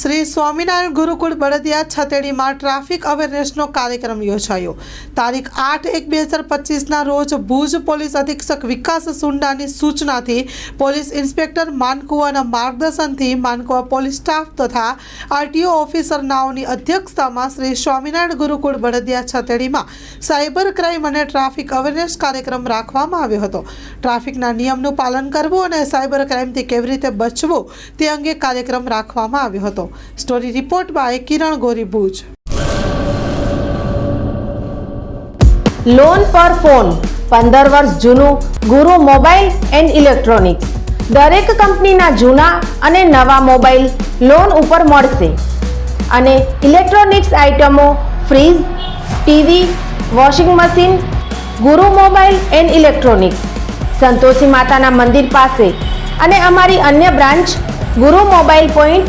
શ્રી સ્વામિનારાયણ ગુરુકુળ બળદિયા છતેડીમાં ટ્રાફિક અવેરનેસનો કાર્યક્રમ યોજાયો. તારીખ આઠ એક બે હજાર પચીસના રોજ ભુજ પોલીસ અધિક્ષક વિકાસ સુંડાની સૂચનાથી પોલીસ ઇન્સ્પેક્ટર માનકુવાના માર્ગદર્શનથી માનકુવા પોલીસ સ્ટાફ તથા આરટીઓ ઓફિસર નાઓની અધ્યક્ષતામાં શ્રી સ્વામિનારાયણ ગુરુકુળ બળદિયા છતેડીમાં સાયબર ક્રાઇમ અને ટ્રાફિક અવેરનેસ કાર્યક્રમ રાખવામાં આવ્યો હતો. ટ્રાફિકના નિયમનું પાલન કરવું અને સાયબર ક્રાઇમથી કેવી રીતે બચવું તે અંગે કાર્યક્રમ રાખવામાં આવ્યો હતો. Story report by Kiran Gori Bhuj. Loan પર ફોન. પંદર વર્ષ જૂનું ગુરુ મોબાઈલ એન્ડ ઇલેક્ટ્રોનિક્સ. દરેક કંપનીના જૂના અને નવા મોબાઈલ લોન ઉપર મળશે. અને ઇલેક્ટ્રોનિક્સ આઇટમો fridge, TV, washing machine, Guru mobile and electronics. Santoshi માતાના મંદિર પાસે. અને અમારી અન્ય branch, Guru mobile point